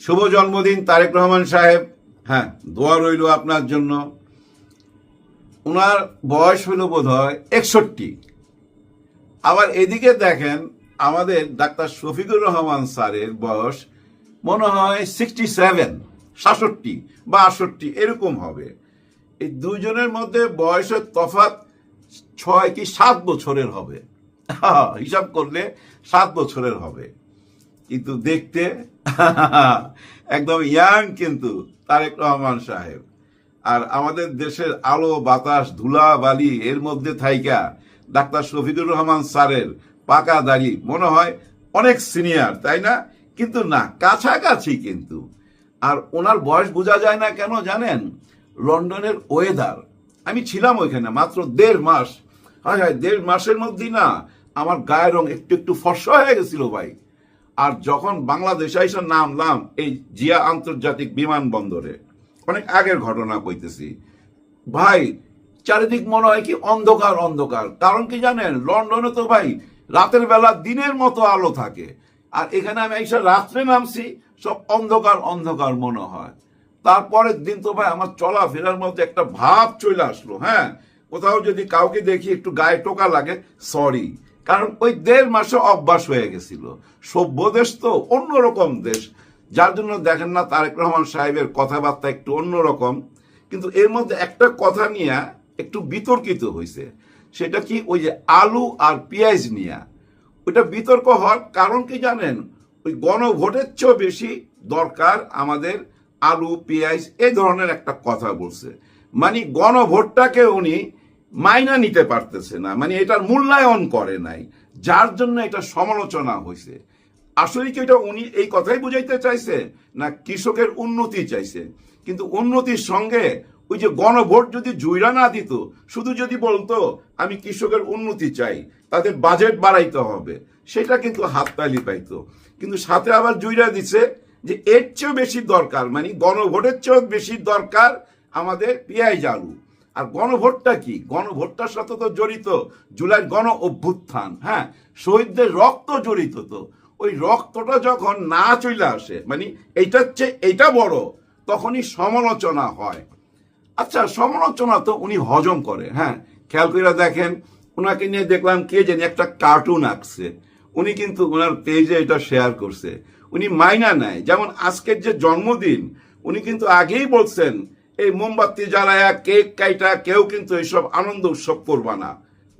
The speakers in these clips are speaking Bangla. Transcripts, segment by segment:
শুভ জন্মদিন, তারেক রহমান সাহেব। হ্যাঁ দোয়া রইল আপনার জন্য। ওনার বয়স হইল বোধ হয় একষট্টি। আবার এদিকে দেখেন, আমাদের ডাক্তার শফিকুর রহমান স্যারের বয়স মনে হয় সিক্সটি সেভেন সাতষট্টি বা আটষট্টি, এরকম হবে। এই দুইজনের মধ্যে বয়সের তফাৎ ছয় কি সাত বছরের হবে। হিসাব করলে সাত বছরের হবে। কিন্তু দেখতে, একদম ইয়াং কিন্তু তারেক রহমান সাহেব। আর আমাদের দেশের আলো, বাতাস ধুলা বালি এর মধ্যে থাইকা ডাক্তার শফিকুর রহমান স্যারের পাকা দাড়ি, মনে হয় অনেক সিনিয়র, তাই না? কিন্তু না, কাছাকাছি কিন্তু। আর ওনার বয়স বোঝা যায় না কেন জানেন? লন্ডনের ওয়েদার। আমি ছিলাম ওইখানে মাত্র দেড় মাস। হ্যাঁ হ্যাঁ দেড় মাসের মধ্যেই না, আমার গায়ের রং একটু একটু ফর্সা হয়ে গেছিল ভাই। আর যখন বাংলাদেশে এসে নামলাম এই জিয়া আন্তর্জাতিক বিমানবন্দরে, অনেক আগের ঘটনা কইতেছি। ভাই, চারিদিক মনে হয় কি অন্ধকার অন্ধকার। কারণ কি জানেন, লন্ডনে তো ভাই রাতের বেলা দিনের মতো আলো থাকে। আর এখানে আমি এসে রাত্রে নামছি, সব অন্ধকার অন্ধকার মনে হয়। তারপরের দিন তো ভাই আমার চলাফেরার মধ্যে একটা ভাব চলে আসলো হ্যাঁ? কোথাও যদি কাউকে দেখি একটু গায়ে টোকা লাগে সরি কারণ ওই দেড় মাসে অভ্যাস হয়ে গেছিল। সভ্য দেশ তো অন্যরকম দেশ। যার জন্য দেখেন না তারেক রহমান সাহেবের কথাবার্তা একটু অন্যরকম। কিন্তু এর মধ্যে একটা কথা নিয়ে একটু বিতর্কিত হয়েছে সেটা কি ওই যে আলু আর পেঁয়াজ নিয়ে? ওইটা বিতর্ক হওয়ার কারণ কি জানেন? ওই গণভোটের চেয়েও বেশি দরকার আমাদের আলু, পেঁয়াজ এই ধরনের একটা কথা বলছে। মানে গণভোটটাকে উনি মাইনা নিতে পারতেছে না। মানে এটার মূল্যায়ন করে নাই, যার জন্য এটা সমালোচনা হয়েছে আসলে কি এটা উনি এই কথাই বুঝাইতে চাইছে, না কৃষকের উন্নতি চাইছে? কিন্তু উন্নতির সঙ্গে ওই যে গণভোট যদি জুইরা না দিত, শুধু যদি বলতো, আমি কৃষকের উন্নতি চাই, তাদের বাজেট বাড়াইতে হবে, সেটা কিন্তু হাততালি পাইতো। কিন্তু সাথে আবার জুইরা দিছে যে এর চেয়েও বেশি দরকার মানে গণভোটের চেয়েও বেশি দরকার আমাদের পেঁয়াজ আলু। আর গণভোটটা কি? গণভোটটার সাথে তো জড়িত জুলাই গণ অভ্যুত্থান হ্যাঁ? শহীদদের রক্ত জড়িত তো। ওই রক্তটা যখন না চলে আসে মানে এইটার চেয়ে এইটা বড়, তখনই সমালোচনা হয়। আচ্ছা সমালোচনা তো উনি হজম করে হ্যাঁ? খেয়াল করে দেখেন ওনাকে নিয়ে দেখলাম কে জানি একটা কার্টুন আঁকছে। উনি কিন্তু ওনার পেজে এটা শেয়ার করছে। উনি মাইনা নেয়। যেমন আজকের যে জন্মদিন, উনি কিন্তু আগেই বলছেন এই মোমবাতি জ্বালায়া কেক কাইটা কেউ কিন্তু এইসব আনন্দ উৎসব করবা না।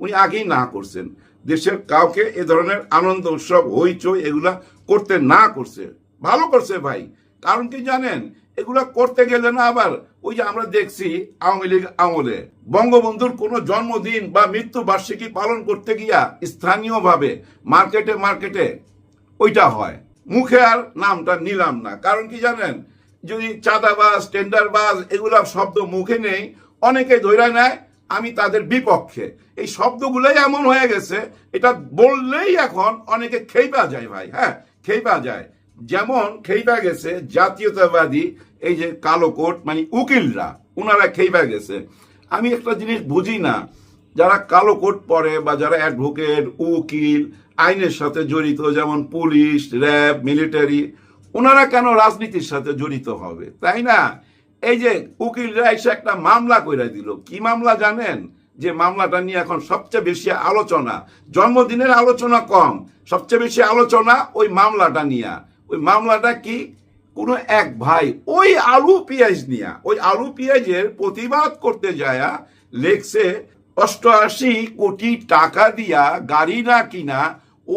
উনি আগেই না করছেন। দেশের কাউকে এ ধরনের আনন্দ উৎসব, হইচই এগুলা করতে না করছে। ভালো করছে ভাই। কারণ কি জানেন? এগুলা করতে গেলে না আবার ওই যে আমরা দেখছি আওয়ামী লীগ আমলে, বঙ্গবন্ধুর কোনো জন্মদিন বা মৃত্যু বার্ষিকী পালন করতে গিয়া স্থানীয়ভাবে, মার্কেটে মার্কেটে ওইটা হয়। মুখে আর নামটা নিলাম না। কারণ কি জানেন? যদি চাঁদাবাজ, টেন্ডারবাজ, এগুলা শব্দ মুখে নেই, অনেকে ধৈরা নেয়, আমি তাদের বিপক্ষে। এই শব্দগুলোই এমন হয়ে গেছে, এটা বললেই এখন অনেকে খেইপা যায় ভাই হ্যাঁ খেইপা যায়। যেমন খেইপা গেছে জাতীয়তাবাদী, এই যে কালো কোট মানে উকিলরা ওনারা খেইপা গেছে। আমি একটা জিনিস বুঝি না, যারা কালো কোট পরে বা যারা অ্যাডভোকেট, উকিল, আইনের সাথে জড়িত, যেমন পুলিশ, র্যাব, মিলিটারি ওনারা কেন রাজনীতির সাথে জড়িত হবে? তাই না? এই যে উকিলরা এসে একটা মামলা কইরা দিল। কি মামলা জানেন? যে মামলাটা নিয়ে এখন সবচেয়ে বেশি আলোচনা, জন্মদিনের আলোচনা কম। সবচেয়ে বেশি আলোচনা ওই মামলাটা নিয়ে। ওই মামলাটা কি? কোনো এক ভাই, ওই আলু পেঁয়াজ নিয়া। ওই আলু পেঁয়াজের প্রতিবাদ করতে যায়া লেখছে, অষ্টআশি কোটি টাকা দিয়া গাড়ি না কিনা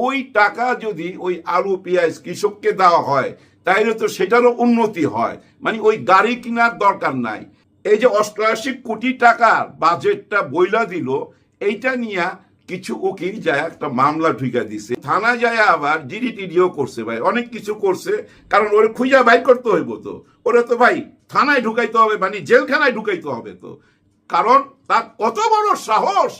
ওই টাকা যদি ওই আলু, পেঁয়াজ কৃষককে দেওয়া হয়, তাইলে তো সেটারও উন্নতি হয়। মানে ওই গাড়ি কেনার দরকার নাই। এই যে অষ্টআশি কোটি টাকার বাজেটটা বইলা দিল, এইটা নিয়ে কিছু উকিল যায় একটা মামলা ঢুকা দিছে। থানা যায় আবার জিডি টিডিও করছে ভাই, অনেক কিছু করছে, কারণ ওরে খুঁজা বাইর করতে হইব তো। ওরে তো ভাই, থানায় ঢুকাইতে হবে মানে জেলখানায় ঢুকাইতে হবে তো। কারণ তার কত বড় সাহস,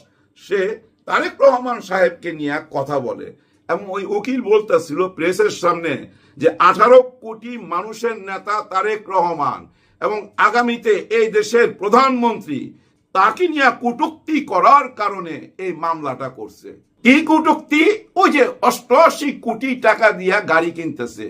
সে তারেক রহমান সাহেবকে নিয়ে কথা বলে এবং ওই উকিল বলতেছিল প্রেসের সামনে যে আঠারো কোটি মানুষের নেতা তারেক রহমান এবং আগামীতে এই দেশের প্রধানমন্ত্রী তাকে নিয়ে কটুক্তি করার কারণে এই মামলাটা করছে। কি কটুক্তি? ওই যে অষ্টআশি কোটি টাকা দিয়া গাড়ি কিনতেছে।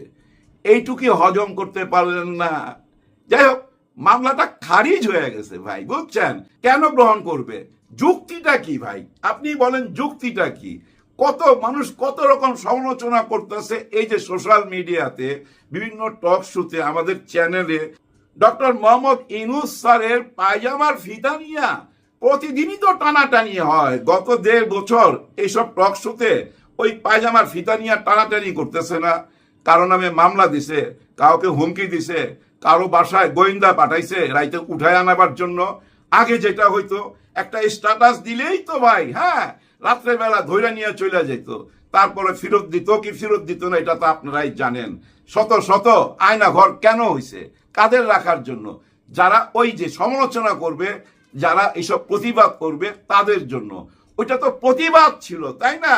এইটুকি হজম করতে পারলেন না। যাই হোক, মামলাটা খারিজ হয়ে গেছে ভাই, বুঝছেন? কেন গ্রহণ করবে? যুক্তিটা কি ভাই? আপনি বলেন যুক্তিটা কি? কত মানুষ কত রকম সমালোচনা করতেছে এই যে সোশ্যাল মিডিয়াতে, বিভিন্ন টক শোতে, আমাদের চ্যানেলে। ডক্টর মোহাম্মদ ইনুস স্যারের পায়জামার ফিতা নিয়া প্রতিদিনই তো টানাটানি হয়। গত দেড় বছর এইসব টক শোতে ওই পায়জামার ফিতা নিয়ে টানাটানি করতেছে না। কারও নামে মামলা দিছে, কাউকে হুমকি দিছে, কারও বাসায় গোয়েন্দা পাঠাইছে রাইতে উঠায় আনাবার জন্য। আগে যেটা হইতো একটা স্ট্যাটাস দিলেই তো ভাই হ্যাঁ? রাত্রেবেলা ধৈর্য নিয়ে চলে যেত তারপরে ফেরত দিত কি ফেরত দিত না, এটা তো আপনারাই জানেন। শত শত আয়না ঘর কেন হইছে? কাদের রাখার জন্য? যারা ওই যে সমালোচনা করবে, যারা এইসব প্রতিবাদ করবে, তাদের জন্য। ওইটা তো প্রতিবাদ ছিল, তাই না?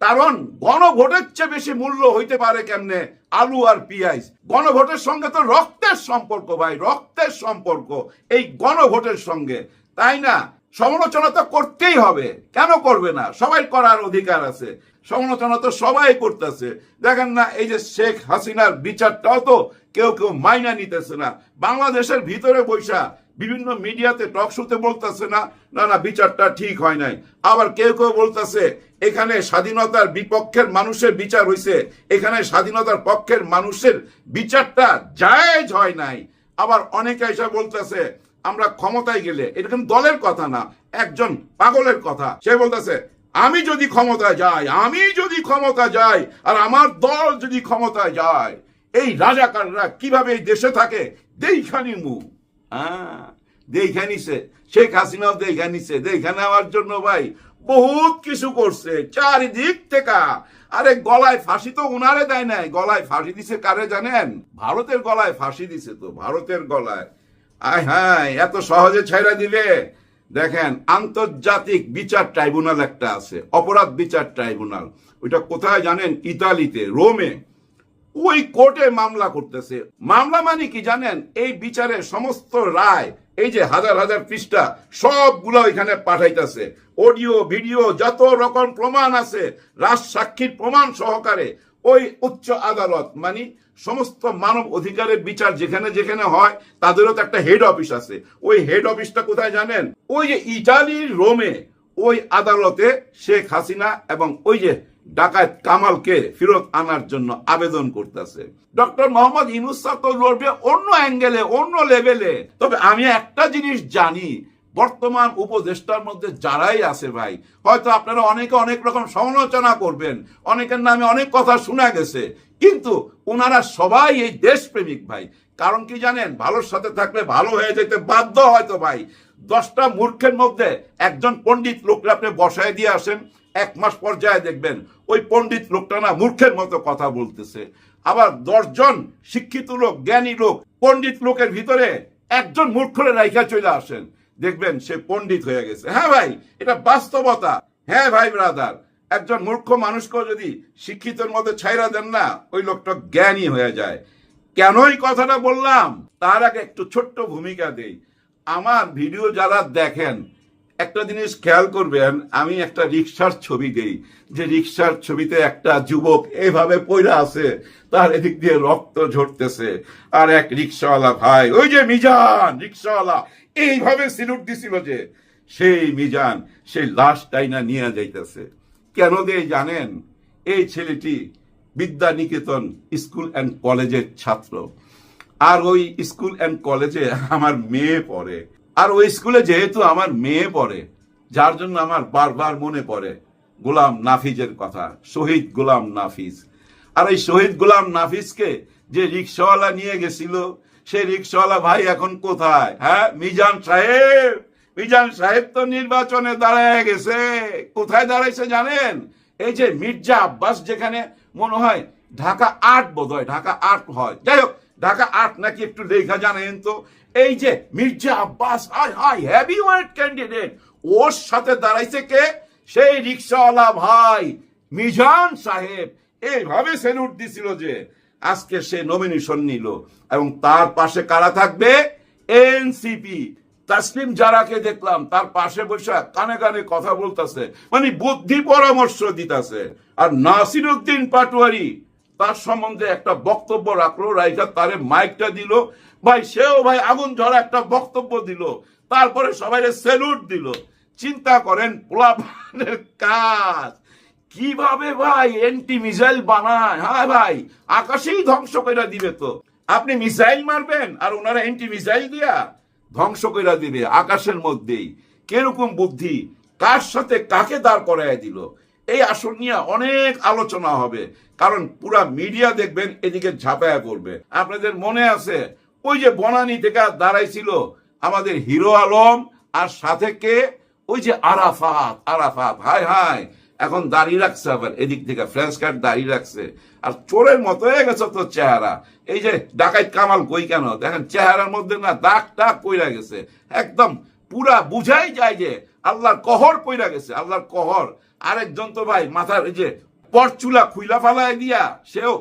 কারণ গণভোটের চেয়ে বেশি মূল্য হইতে পারে কেমনে? আলু আর পিঁয়াজ। গণভোটের সঙ্গে তো রক্তের সম্পর্ক ভাই, রক্তের সম্পর্ক, এই গণভোটের সঙ্গে। তাই না? সমালোচনা তো করতেই হবে। কেন করবে না? সবাই করার অধিকার আছে। সমালোচনা তো সবাই করতেছে। দেখেন না, এই যে শেখ হাসিনার বিচারটাও তো কেউ কেউ মাইনা নিতেছে না। বাংলাদেশের ভিতরে বৈশা বিভিন্ন মিডিয়াতে টক শোতে বলতেছে না না না, বিচারটা ঠিক হয় নাই। আবার কেউ কেউ বলতেছে, এখানে স্বাধীনতার বিপক্ষের মানুষের বিচার হইছে। এখানে স্বাধীনতার পক্ষের মানুষের বিচারটা জায়েজ হয় নাই। আবার অনেকে এসে বলতেছে আমরা ক্ষমতায় গেলে, এটা কিন্তু দলের কথা না, একজন পাগলের কথা। সে বলতেছে, আমি যদি ক্ষমতায় যাই, আমি যদি ক্ষমতা যাই, আর আমার দল যদি ক্ষমতায় যায়, এই রাজাকাররা কীভাবে এই দেশে থাকে? দেইখানি মুখ হ্যাঁ দেখা নিছে। শেখ হাসিনাও দেখা নিছে। দেখা নেওয়ার জন্য ভাই বহুত কিছু করছে, চারিদিক থেকে। আরে গলায় ফাঁসি তো উনারে দেয় নাই, গলায় ফাঁসি দিছে কারে জানেন? ভারতের গলায় ফাঁসি দিছে তো, ভারতের গলায়। আয় হ্যাঁ এত সহজে ছাইরা দিলে? দেখেন, আন্তর্জাতিক বিচার ট্রাইব্যুনাল একটা আছে, অপরাধ বিচার ট্রাইব্যুনাল। ওইটা কোথায় জানেন? ইতালিতে, রোমে। ওই কোর্টে মামলা করতেছে। মামলা মানে কি জানেন? এই বিচারের সমস্ত রায়, এই যে হাজার হাজার পৃষ্ঠা, সবগুলো এখানে পাঠাইতেছে। অডিও, ভিডিও, যত রকম প্রমাণ আছে রাজ সাক্ষীর প্রমাণ সহকারে ওই উচ্চ আদালত মানে সমস্ত মানব অধিকারের বিচার যেখানে যেখানে হয়, তাদেরও তো একটা হেড অফিস আছে। ওই হেড অফিসটা কোথায় জানেন? ওই যে ইটালির রোমে ওই আদালতে শেখ হাসিনা এবং ওই যে ডাকাত কামালকে ফেরত আনার জন্য আবেদন করতেছে। ডক্টর মোহাম্মদ ইনুস তো লড়বে অন্য অ্যাঙ্গেলে অন্য লেভেলে তবে আমি একটা জিনিস জানি বর্তমান উপদেষ্টার মধ্যে যারাই আছে ভাই, হয়তো আপনারা অনেকে অনেক রকম সমালোচনা করবেন, অনেকের নামে অনেক কথা শোনা গেছে, কিন্তু ওনারা সবাই এই দেশপ্রেমিক ভাই। কারণ কি জানেন, ভালোর সাথে থাকলে ভালো হয়ে যেতে বাধ্য হয়তো ভাই। দশটা মূর্খের মধ্যে একজন পণ্ডিত লোককে আপনি বসায় দিয়ে আসেন, এক মাস পর্যায়ে দেখবেন ওই পণ্ডিত লোকটা না মূর্খের মতো কথা বলতেছে। আবার দশজন শিক্ষিত লোক, জ্ঞানী লোক, পণ্ডিত লোকের ভিতরে একজন মূর্খরে রাইখা চলে আসেন। দেখবেন সে পণ্ডিত হয়ে গেছে। হ্যাঁ ভাই, এটা বাস্তবতা। হ্যাঁ ভাই ব্রাদার একজন মূর্খ মানুষকেও যদি শিক্ষিতের মধ্যে ছাইরা দেন না, ওই লোকটা জ্ঞানী হয়ে যায়। কেনই কথাটা বললাম? তার আগে একটু ছোট্ট ভূমিকা দেই। আমার ভিডিও যারা দেখেন একটা জিনিস খেয়াল করবেন, আমি একটা রিক্সার ছবি দেই। যে রিক্সার ছবিতে একটা যুবক এইভাবে পইরা আছে, তার এদিক দিয়ে রক্ত ঝরতেছে। আর এক রিক্সাওয়ালা ভাই, ওই যে মিজান রিক্সাওয়ালা এইভাবে সিলুট দিছিল যে। সেই মিজান, সেই লাশটাই টাইনা নিয়ে যাইতেছে। কেন দিয়ে জানেন, এই ছেলেটি বিদ্যা নিকেতন স্কুল অ্যান্ড কলেজের ছাত্র। আর ওই স্কুল অ্যান্ড কলেজে আমার মেয়ে পড়ে। আর ওই স্কুলে যেহেতু আমার মেয়ে পড়ে, যার জন্য আমার বারবার মনে পড়ে গোলাম নাফিজের কথা, শহীদ গোলাম নাফিজ। আর এই শহীদ গোলাম নাফিজকে যে রিক্সাওয়ালা নিয়ে গেছিল, সেই রিক্সাওয়ালা ভাই এখন কোথায়? হ্যাঁ মিজান সাহেব! মিজান সাহেব তো নির্বাচনে দাঁড়ায় গেছে। কোথায় দাঁড়াইছে জানেন? এই যে মির্জা আব্বাস যেখানে মনে হয় ঢাকা আট বোধ হয়, ঢাকা আট হয়। যাই হোক ঢাকা আট নাকি একটু লেখা জানেন তো? এই যে Mirza Abbas high high heavy weight candidate ওর সাথে দাঁড়াইছে কে? সেই রিক্সাওয়ালা ভাই, মিজান সাহেব। এইভাবে সেলুট দিছিল যে আজকে সে নমিনেশন নিল। এবং তার পাশে কারা থাকবে? এনসিপি তাসলিম জারাকে দেখলাম, তার পাশে বসে কানে কানে কথা বলতেছে। মানে বুদ্ধি পরামর্শ দিতেছে। আর নাসির উদ্দিন পাটোয়ারি তার সম্বন্ধে একটা বক্তব্য রাখল রাইখা তারে মাইকটা দিল। ভাই, সেও ভাই আগুন ঝরা একটা বক্তব্য দিল। তারপরে সবাই সেলুট দিল। চিন্তা করেন, পোলাপানের কাজ। কীভাবে ভাই এন্টি মিসাইল বানায়? হ্যাঁ ভাই, আকাশেই ধ্বংস করে দিবে তো। আপনি মিসাইল মারবেন আর ওনারা এন্টি মিসাইল দিয়া ধ্বংস করে দিবে আকাশের মধ্যেই। কীরকম বুদ্ধি? কার সাথে কাকে দাঁড় করায় দিল? এই আসন নিয়ে অনেক আলোচনা হবে। কারণ পুরা মিডিয়া দেখবেন, এদিকে ঝাঁপায়া করবে আপনাদের মনে আছে, ওই যে বনানী থেকে দাঁড়াইছিল আমাদের হিরো আলম, আর সাথে কে? ওই যে আরাফাত আরাফাত। হাই হাই এখন দাঁড়িয়ে রাখছে আবার, এদিক থেকে ফ্রেঞ্চ কার্ড দাঁড়িয়ে রাখছে। আর চোরের মতো হয়ে গেছে তো চেহারা। এই যে ডাকাইত কামাল কই কেন? দেখেন, চেহারার মধ্যে না দাগ টাক কইরা গেছে। একদম পুরা বুঝাই যায় যে, আল্লাহর কহর পইরা গেছে, আল্লাহর কহর। আরেকজন তো ভাই, মাথার এই যে পরচুলা খুইলা ফালায় দিয়া সেও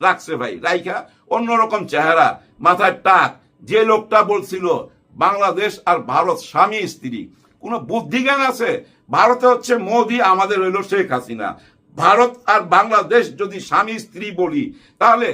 রাখছে ভাই, রাইখা অন্যরকম চেহারা মাথার টাক। যে লোকটা বলছিল, বাংলাদেশ আর ভারত স্বামী স্ত্রী। কোনো বুদ্ধিজ্ঞান আছে? ভারতে হচ্ছে মোদি, আমাদের হইল শেখ হাসিনা। ভারত আর বাংলাদেশ যদি স্বামী স্ত্রী বলি, তাহলে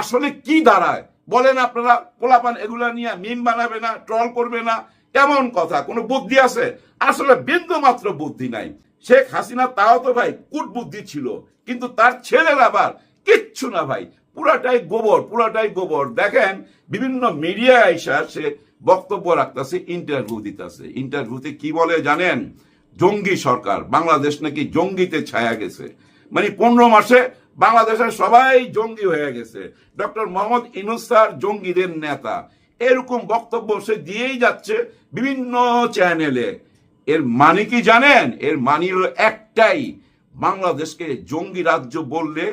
আসলে কি দাঁড়ায়? বলেন আপনারা, পোলাপান এগুলা নিয়ে মিম বানাবে না, ট্রল করবে না? কেমন কথা? কোনো বুদ্ধি আছে? আসলে বিন্দু মাত্র বুদ্ধি নাই। শেখ হাসিনা তাও তো ভাই কুট বুদ্ধি ছিল, কিন্তু তার ছেলের আবার কিচ্ছু না ভাই। পুরাটাই গোবর পুরাটাই গোবর। দেখেন, বিভিন্ন মিডিয়া আইসা সে বক্তব্য রাখতেছে ইন্টারভিউ দিতেছে। ইন্টারভিউতে কি বলে জানেন? জঙ্গি সরকার, বাংলাদেশ নাকি জঙ্গিতে ছায়া গেছে। মানে পনেরো মাসে বাংলাদেশের সবাই জঙ্গি হয়ে গেছে। ডক্টর মোহাম্মদ ইনুস স্যার জঙ্গিদের নেতা। এরকম বক্তব্য সে দিয়েই যাচ্ছে বিভিন্ন চ্যানেলে এর মানে কি জানেন? এর মানে হলো একটাই। বাংলাদেশকে জঙ্গি রাজ্য বললে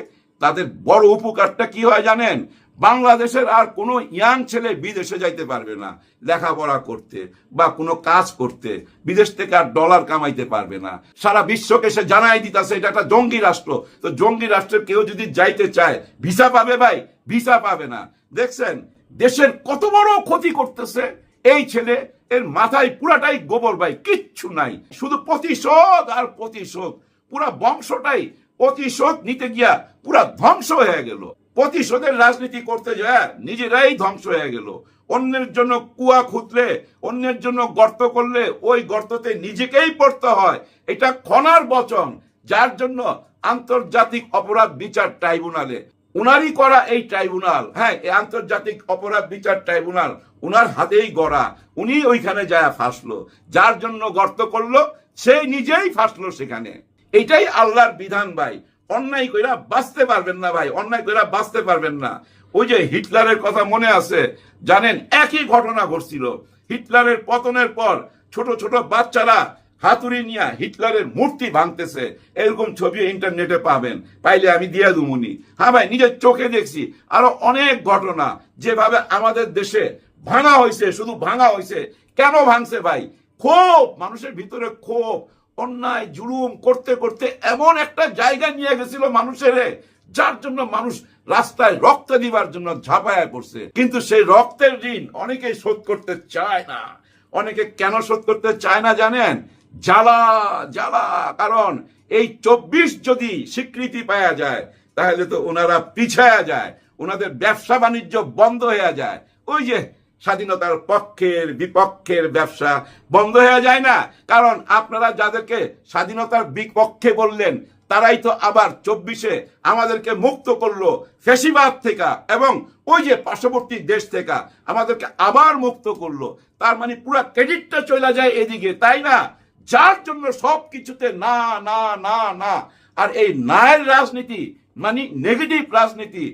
তাদের বড় উপকারটা কি হয় জানেন? বাংলাদেশের আর কোনো ইয়াং ছেলে বিদেশে যাইতে পারবে না লেখাপড়া করতে বা কোনো কাজ করতে। বিদেশ থেকে আর ডলার কামাইতে পারবে না। সারা বিশ্বকে সে জানাই দিতেছে, এটা একটা জঙ্গি রাষ্ট্র। তো জঙ্গি রাষ্ট্রের কেউ যদি যাইতে চায়, ভিসা পাবে ভাই? ভিসা পাবে না। দেখছেন? দেশের কত বড় ক্ষতি করতেছে এই ছেলে এর মাথায় পুরাটাই গোবর ভাই, কিচ্ছু নাই। শুধু প্রতিশোধ আর প্রতিশোধ। পুরা বংশটাই প্রতিশোধ নিতে গিয়া পুরা ধ্বংস হয়ে গেল। প্রতিশোধের রাজনীতি করতে যায়, নিজেরাই ধ্বংস হয়ে গেল। অন্যের জন্য কুয়া খুঁতলে, অন্যের জন্য গর্ত করলে, ওই গর্ততে নিজেকেই পড়তে হয়। এটা খনার বচন, যার জন্য আন্তর্জাতিক অপরাধ বিচার ট্রাইব্যুনালে। উনারই করা এই ট্রাইব্যুনাল হ্যাঁ এই আন্তর্জাতিক অপরাধ বিচার ট্রাইব্যুনাল, উনার হাতেই গড়া, উনি ওইখানে যায় ফাঁসলো, যার জন্য গর্ত করল সেই নিজেই ফাঁসলো সেখানে। এটাই আল্লাহর বিধান ভাই। অন্যায় কইরা বাঁচতে পারবেন না ভাই, অন্যায় কইরা বাঁচতে পারবেন না। ওই যে হিটলারের কথা মনে আছে, জানেন, একই ঘটনা ঘটছিল। হিটলারের পতনের পর ছোট ছোট বাচ্চারা হাতুড়ি নিয়ে হিটলারের মূর্তি ভাঙতেছে। এরকম ছবি ইন্টারনেটে পাবেন। পাইলে আমি দিয়ে দুমুনি হ্যাঁ ভাই, নিজের চোখে দেখছি। আরও অনেক ঘটনা যেভাবে আমাদের দেশে ভাঙা হয়েছে শুধু ভাঙা হয়েছে কেন ভাঙছে ভাই? ক্ষোভ, মানুষের ভিতরে ক্ষোভ, অন্যায়, জুলুম করতে করতে এমন একটা জায়গা নিয়ে গেছিল মানুষের, যার জন্য মানুষ রাস্তায় রক্ত দিবার জন্য ঝাঁপায়া করছে কিন্তু সেই রক্তের ঋণ অনেকেই শোধ করতে চায় না। অনেকে কেন শোধ করতে চায় না জানেন? জ্বালা জ্বালা, কারণ এই চব্বিশ যদি স্বীকৃতি পাওয়া যায়, তাহলে তো ওনারা পিছায়া যায়, ওনাদের ব্যবসা বাণিজ্য বন্ধ হয়ে যায়। ওই যে স্বাধীনতার পক্ষের বিপক্ষের ব্যবসা বন্ধ হয়ে যায় না। কারণ আপনারা যাদেরকে স্বাধীনতার বিপক্ষে বললেন, তারাই তো আবার চব্বিশে আমাদেরকে মুক্ত করল ফেসিবাদ থেকে এবং ওই যে পার্শ্ববর্তী দেশ থেকে আমাদেরকে আবার মুক্ত করল। তার মানে পুরো ক্রেডিটটা চলে যায় এদিকে, তাই না? যার জন্য সব কিছুতে না না না না। আর এই নায়ের রাজনীতি মানে নেগেটিভ রাজনীতি,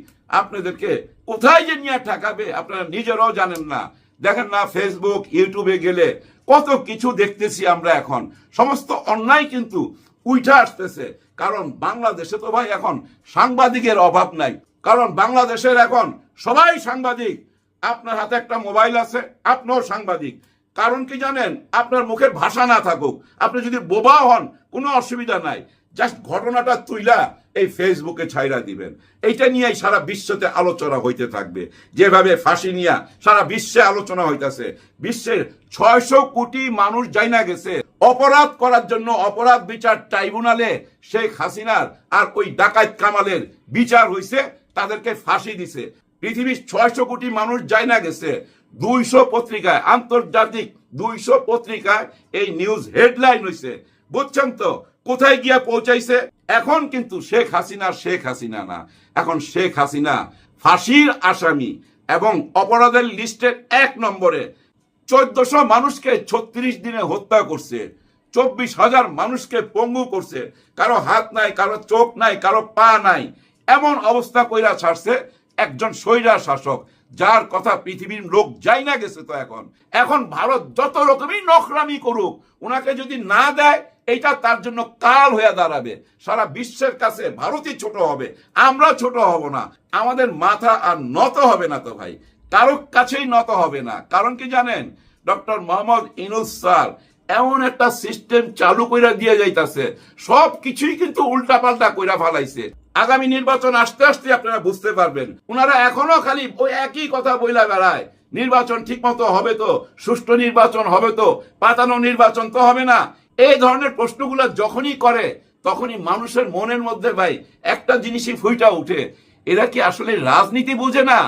আপনাদেরকে কোথায় যে নিয়ে ঠেকাবে, আপনারা নিজেরাও জানেন না। দেখেন না ফেসবুক ইউটিউবে গেলে কত কিছু দেখতেছি আমরা এখন। সমস্ত অন্যায় কিন্তু উঠে আসতেছে। কারণ বাংলাদেশে তো ভাই এখন সাংবাদিকের অভাব নাই। কারণ বাংলাদেশের এখন সবাই সাংবাদিক। আপনার হাতে একটা মোবাইল আছে, আপনিও সাংবাদিক। কারণ কি জানেন? আপনার মুখের ভাষা না থাকুক, আপনি যদি বোবা হন, কোনো অসুবিধা নাই। জাস্ট ঘটনাটা তুইলা এই ফেসবুকে ছাইরা দিবেন। এইটা নিয়েই সারা বিশ্বতে আলোচনা হইতে থাকবে। যেভাবে ফাঁসি নিয়া সারা বিশ্বে আলোচনা হইতাছে। বিশ্বের ছয়শো কোটি মানুষ যাই না গেছে। অপরাধ করার জন্য অপরাধ বিচার ট্রাইব্যুনালে শেখ হাসিনার আর ওই ডাকাত কামালের বিচার হইছে, তাদেরকে ফাঁসি দিছে। পৃথিবীর ছয়শো কোটি মানুষ যায় না গেছে। দুইশো পত্রিকায়, আন্তর্জাতিক দুইশো পত্রিকায় এই নিউজ হেডলাইন হইছে। বুঝছেন তো? কোথায় গিয়া পৌঁছাইছে? এখন কিন্তু শেখ হাসিনা শেখ হাসিনা না। এখন শেখ হাসিনা ফাঁসির আসামি এবং অপরাধের লিস্টের এক নম্বরে চোদ্দশো মানুষকে ছত্রিশ দিনে হত্যা করছে, চব্বিশ হাজার মানুষকে পঙ্গু করছে, কারও হাত নাই, কারও চোখ নাই, কারও পা নাই। এমন অবস্থা কইরা ছাড়ছে একজন স্বৈরা শাসক যার কথা পৃথিবীর লোক যাই না গেছে তো এখন। এখন ভারত যত রকমই নখরামি করুক ওনাকে যদি না দেয়, এইটা তার জন্য কাল হয়ে দাঁড়াবে। সারা বিশ্বের কাছে ভারতই ছোট হবে আমরা ছোট হব না। আমাদের মাথা আর নত হবে না তো ভাই। কারও কাছেই নত হবে না। কারণ কি জানেন, ডক্টর মোহাম্মদ ইনুস স্যার, এমন একটা সিস্টেম চালু কইরা দিয়ে যাইতাছে। সব কিছুই কিন্তু উল্টা পাল্টা কইরা ফালাইছে। আগামী নির্বাচন আসতে আসতে আপনারা বুঝতে পারবেন। ওনারা এখনও খালি ওই একই কথা বইলা বেড়ায়। নির্বাচন ঠিক মতো হবে তো, সুষ্ঠু নির্বাচন হবে তো, পাতানো নির্বাচন তো হবে না। এই ধরনের প্রশ্নগুলো যখনই করে, তখনই মানুষের মনের মধ্যে ভাই একটা জিনিসই ফুইটা উঠে। এরা কি আসলে রাজনীতি বুঝে না?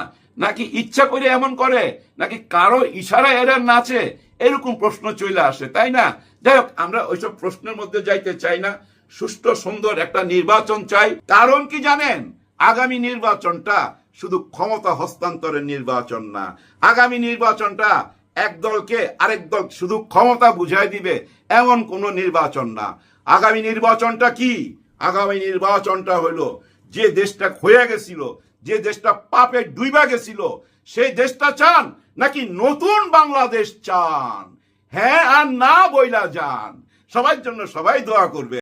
নাকি ইচ্ছা করে এমন করে? নাকি কারও ইশারা এরা নাচে? এরকম প্রশ্ন চলে আসে, তাই না? যাই হোক, আমরা ওইসব প্রশ্নের মধ্যে যাইতে চাই না। সুষ্ঠু, সুন্দর একটা নির্বাচন চাই। কারণ কি জানেন? আগামী নির্বাচনটা শুধু ক্ষমতা হস্তান্তরের নির্বাচন না। আগামী নির্বাচনটা এক দলকে আরেক দল শুধু ক্ষমতা বুঝাই দিবে, এমন কোন নির্বাচন না। আগামী নির্বাচনটা কি? আগামী নির্বাচনটা হলো যে দেশটা ক্ষয়ে গেছিল, যে দেশটা পাপে ডুইবা গেছিল, সেই দেশটা চান নাকি নতুন বাংলাদেশ চান? হ্যাঁ আর না বইলা যান। সবার জন্য সবাই দোয়া করবে।